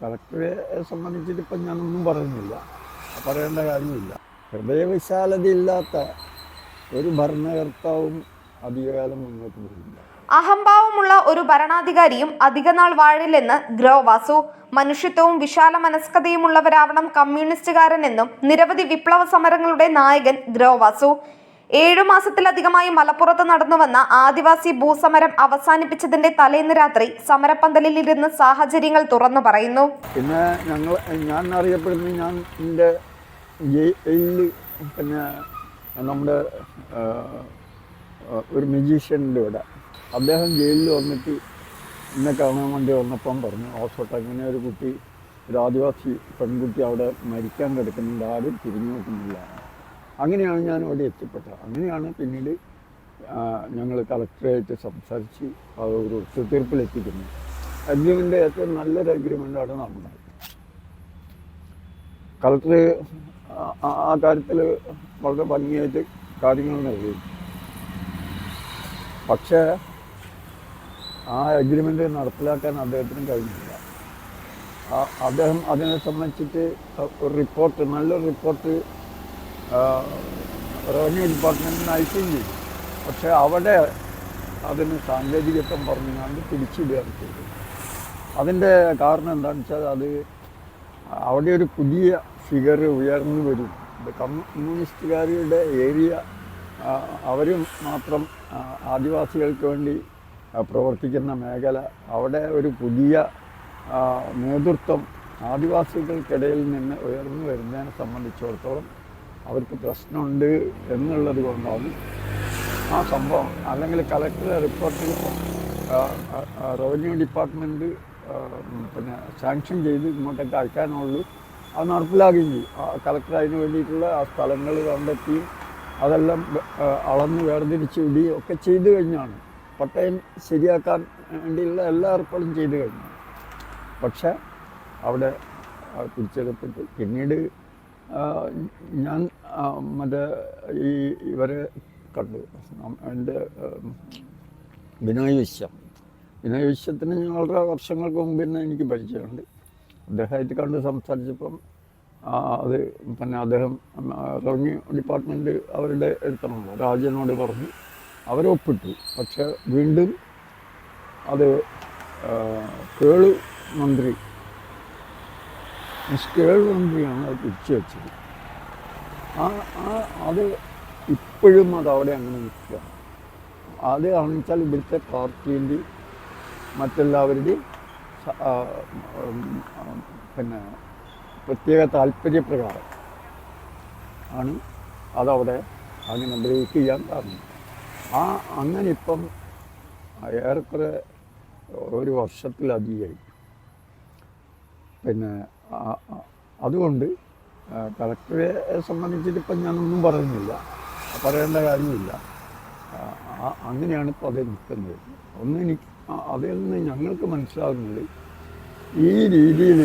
കളക്ടറെ സംബന്ധിച്ചിട്ട് ഇപ്പം ഞാനൊന്നും പറയുന്നില്ല. പറയേണ്ട കാര്യമില്ല. ഹൃദയവിശാലതയില്ലാത്ത ഒരു ഭരണകർത്താവും അധികകാലം മുന്നോട്ട് പോകില്ല അഹംഭാവമുള്ള ഒരു ഭരണാധികാരിയും അധികനാൾ വാഴില്ലെന്ന് ഗ്രോ വാസു. മനുഷ്യത്വവും വിശാല മനസ്കതയുമുള്ളവരാവണം കമ്മ്യൂണിസ്റ്റുകാരനെന്നും നിരവധി വിപ്ലവ സമരങ്ങളുടെ നായകൻ ഗ്രോ വാസു. ഏഴു മാസത്തിലധികമായി മലപ്പുറത്ത് നടന്നുവന്ന ആദിവാസി ഭൂസമരം അവസാനിപ്പിച്ചതിന്റെ തലേന്ന് രാത്രി സമരപ്പന്തലിലിരുന്ന് സാഹചര്യങ്ങൾ തുറന്നു പറയുന്നു. പിന്നെ ഞങ്ങൾ ഞാൻ അറിയപ്പെടുന്ന ഞാൻ എന്റെ പിന്നെ നമ്മുടെ ഒരു മ്യൂസീഷ്യന്റെ ഇവിടെ. അദ്ദേഹം ജയിലിൽ വന്നിട്ട് എന്നെ കാണാൻ വേണ്ടി വന്നപ്പം പറഞ്ഞു ഹോസ്പിറ്റൽ അങ്ങനെ ഒരു കുട്ടി ഒരു ആദിവാസി പെൺകുട്ടി അവിടെ മരിക്കാൻ കിടക്കുന്നുണ്ട്. ആരും തിരിഞ്ഞു നോക്കുന്നില്ല. അങ്ങനെയാണ് ഞാൻ അവിടെ എത്തിപ്പെട്ടത്. അങ്ങനെയാണ് പിന്നീട് ഞങ്ങൾ കളക്ടറായിട്ട് സംസാരിച്ച് അത് ഒരു ഒത്തുതീർപ്പിലെത്തിക്കുന്നു അഗ്രിമെന്റ് ഏറ്റവും നല്ലൊരു അഗ്രിമെന്റാണ് നടന്നത് കളക്ടർ ആ- കാര്യത്തിൽ വളരെ ഭംഗിയായിട്ട് കാര്യങ്ങൾ നിർവഹിച്ചു പക്ഷേ ആ അഗ്രിമെന്റ് നടപ്പിലാക്കാൻ അദ്ദേഹത്തിന് കഴിഞ്ഞില്ല. അദ്ദേഹം അതിനെ സംബന്ധിച്ചിട്ട് ഒരു റിപ്പോർട്ട് നല്ലൊരു റിപ്പോർട്ട് റവന്യൂ ഡിപ്പാർട്ട്മെന്റിന് അയക്കുകയും ചെയ്തു. പക്ഷേ അവിടെ അതിന് സാങ്കേതികത്വം പറഞ്ഞുകൊണ്ട് പിടിച്ചിടുകയാണ് ചെയ്തത് അതിന്റെ കാരണം എന്താണെന്ന് വെച്ചാൽ അത് അവിടെ ഒരു പുതിയ ഫിഗർ ഉയർന്നു വരും. കമ്മ്യൂണിസ്റ്റുകാരുടെ ഏരിയ അവർ മാത്രം ആദിവാസികൾക്ക് വേണ്ടി പ്രവർത്തിക്കുന്ന മേഖല. അവിടെ ഒരു പുതിയ നേതൃത്വം ആദിവാസികൾക്കിടയിൽ നിന്ന് ഉയർന്നു വരുന്നതിനെ സംബന്ധിച്ചിടത്തോളം അവർക്ക് പ്രശ്നമുണ്ട് എന്നുള്ളത് കൊണ്ടാണ് ആ സംഭവം. അല്ലെങ്കിൽ കളക്ടറെ റിപ്പോർട്ടിൽ റവന്യൂ ഡിപ്പാർട്ട്മെന്റ് പിന്നെ സാങ്ഷൻ ചെയ്ത് ഇങ്ങോട്ടേക്ക് അയക്കാനുള്ളൂ. അത് നടപ്പിലാക്കുകയും ചെയ്യും. കളക്ടർ അതിന് വേണ്ടിയിട്ടുള്ള ആ സ്ഥലങ്ങൾ കണ്ടെത്തി അതെല്ലാം അളന്ന് വേർതിരിച്ച് ഇടുകയും ഒക്കെ ചെയ്തു കഴിഞ്ഞാണ്. പട്ടയം ശരിയാക്കാൻ വേണ്ടിയുള്ള എല്ലാ ഏർപ്പാടും ചെയ്തു കഴിഞ്ഞു. പക്ഷേ അവിടെ പിടിച്ചെടുത്തിട്ട് പിന്നീട് ഞാൻ മറ്റേ ഈ ഇവരെ കണ്ടു. എന്റെ ബിനോയ് വിശ്വം. ബിനോയ് വിശ്വത്തിന് വളരെ വർഷങ്ങൾക്ക് മുമ്പ് തന്നെ എനിക്ക് പരിചയമുണ്ട്. അദ്ദേഹമായിട്ട് കണ്ട് സംസാരിച്ചപ്പം അത് പിന്നെ അദ്ദേഹം റവന്യൂ ഡിപ്പാർട്ട്മെന്റ് അവരുടെ എടുത്തണമല്ലോ രാജനോട് പറഞ്ഞു. അവരൊപ്പിട്ടു പക്ഷേ വീണ്ടും അത് കേളു മന്ത്രി കേളു മന്ത്രിയാണ് അത് പിടിച്ചു വെച്ചത്. ആ ആ അത് ഇപ്പോഴും അത് അവിടെ അങ്ങനെ നിൽക്കുക. അത് കാണിച്ചാൽ ഇവിടുത്തെ പാർട്ടീന്റെ മറ്റെല്ലാവരുടെയും പിന്നെ പ്രത്യേക താല്പര്യപ്രകാരം ആണ് അതവിടെ അങ്ങനെ ബ്രേക്ക് ചെയ്യാൻ കാരണം. ആ അങ്ങനെ ഇപ്പം ഏറെക്കുറെ ഒരു വർഷത്തിലധികമായി. പിന്നെ അതുകൊണ്ട് കളക്ടറെ സംബന്ധിച്ചിട്ട് ഇപ്പം ഞാനൊന്നും പറയുന്നില്ല. പറയേണ്ട കാര്യമില്ല. അങ്ങനെയാണ് ഇപ്പോൾ അത് നിൽക്കുന്നത്. ഒന്ന് എനിക്ക് അതിൽ നിന്ന് ഞങ്ങൾക്ക് മനസ്സിലാകുന്നത് ഈ രീതിയിൽ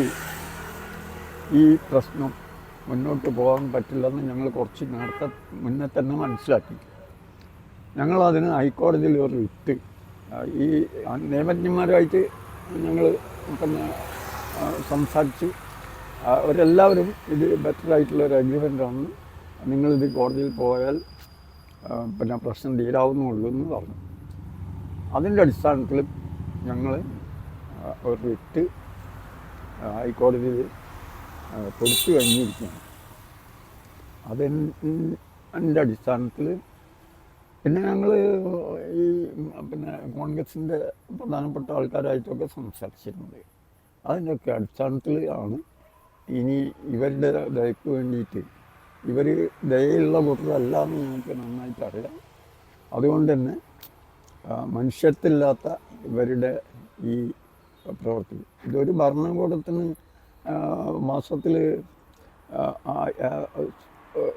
ഈ പ്രശ്നം മുന്നോട്ട് പോകാൻ പറ്റില്ലെന്ന് ഞങ്ങൾ കുറച്ച് നേരത്തെ മുന്നേ തന്നെ മനസ്സിലാക്കി. ഞങ്ങളതിന് ഹൈക്കോടതിയിൽ ഒരു വിട്ട് ഈ നിയമജ്ഞന്മാരുമായിട്ട് ഞങ്ങൾ പിന്നെ സംസാരിച്ചു. അവരെല്ലാവരും ഇത് ബെറ്റർ ആയിട്ടുള്ള ഒരു അഗ്രിമെന്റാണ് നിങ്ങളിത് കോടതിയിൽ പോയാൽ പിന്നെ പ്രശ്നം തീരാവുന്നുള്ളൂ എന്ന് പറഞ്ഞു. അതിന്റെ അടിസ്ഥാനത്തിൽ ഞങ്ങൾ ഒരു വിറ്റ് ഹൈക്കോടതിയിൽ കൊടുത്തു കഴിഞ്ഞിരിക്കുകയാണ്. അതിന്റെ അടിസ്ഥാനത്തിൽ പിന്നെ ഞങ്ങൾ ഈ പിന്നെ കോൺഗ്രസിന്റെ പ്രധാനപ്പെട്ട ആൾക്കാരായിട്ടൊക്കെ സംസാരിച്ചിരുന്നത് അതിന്റെയൊക്കെ അടിസ്ഥാനത്തിൽ ആണ് ഇനി ഇവരുടെ ദയക്ക് വേണ്ടിയിട്ട് ഇവർ ദയയുള്ള കൂട്ടരല്ല എന്ന് ഞങ്ങൾക്ക് നന്നായിട്ട് അറിയാം. അതുകൊണ്ട് തന്നെ മനുഷ്യത്തില്ലാത്ത ഇവരുടെ ഈ പ്രവൃത്തി. ഇതൊരു ഭരണകൂടത്തിന് മാസത്തിൽ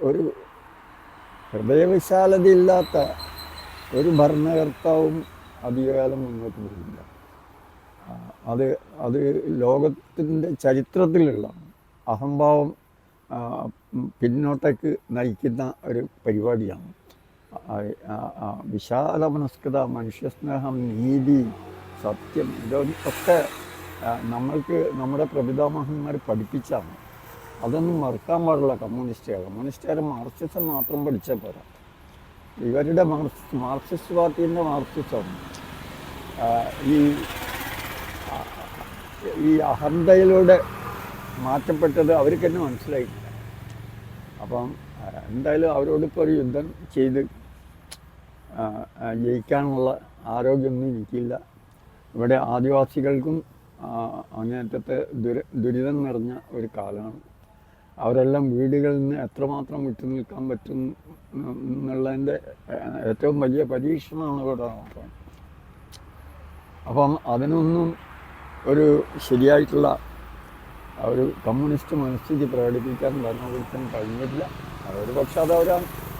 ഒരു ഹൃദയവിശാലതയില്ലാത്ത ഒരു ഭരണകർത്താവും അധികകാലം മുന്നോട്ട് പോകില്ല അത് അത് ലോകത്തിന്റെ ചരിത്രത്തിലുള്ള അഹംഭാവം പിന്നോട്ടേക്ക് നയിക്കുന്ന ഒരു പരിപാടിയാണ്. വിശാല മനസ്കൃത മനുഷ്യസ്നേഹം നീതി സത്യം ഇതൊക്കെ നമ്മൾക്ക് നമ്മുടെ പ്രപിതാമഹന്മാർ പഠിപ്പിച്ചാണ്. അതൊന്നും മറക്കാൻ പാടില്ല കമ്മ്യൂണിസ്റ്റുകാർ. കമ്മ്യൂണിസ്റ്റുകാർ മാർക്സിസം മാത്രം പഠിച്ചാൽ പോരാ. ഇവരുടെ മാർക്സ് മാർക്സിസ്റ്റ് പാർട്ടീന്റെ മാർക്സിസം ഈ ഈ അഹന്തയിലൂടെ മാറ്റപ്പെട്ടത് അവർക്ക് തന്നെ മനസ്സിലായിട്ടില്ല അപ്പം എന്തായാലും അവരോട് അവരോടിപ്പോൾ ഒരു യുദ്ധം ചെയ്ത് ജയിക്കാനുള്ള ആരോഗ്യമൊന്നും എനിക്കില്ല ഇവിടെ ആദിവാസികൾക്കും അങ്ങനത്തെ ദുര ദുരിതം നിറഞ്ഞ ഒരു കാലമാണ്. അവരെല്ലാം വീടുകളിൽ നിന്ന് എത്രമാത്രം വിട്ടു നിൽക്കാൻ പറ്റും എന്നുള്ളതിന്റെ ഏറ്റവും വലിയ പരീക്ഷണമാണ് ഇവിടെ അപ്പം അതിനൊന്നും ഒരു ശരിയായിട്ടുള്ള ഒരു കമ്മ്യൂണിസ്റ്റ് മനസ്ഥിതി പ്രകടിപ്പിക്കാൻ ഭരണകൂടത്തിന് കഴിഞ്ഞിട്ടില്ല. അതൊരു പക്ഷെ അത് അവർ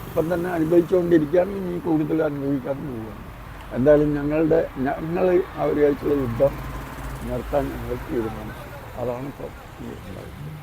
ഇപ്പം തന്നെ അനുഭവിച്ചുകൊണ്ടിരിക്കുകയാണ്. ഇനി കൂടുതൽ അനുഭവിക്കാൻ പോവുകയാണ്. എന്തായാലും ഞങ്ങളുടെ ഞങ്ങൾ അവരുമായിട്ടുള്ള യുദ്ധം നിർത്താൻ ഞങ്ങൾ തീരുമാനിച്ചു. അതാണ് ഇപ്പോൾ ഉണ്ടായിട്ടുള്ളത്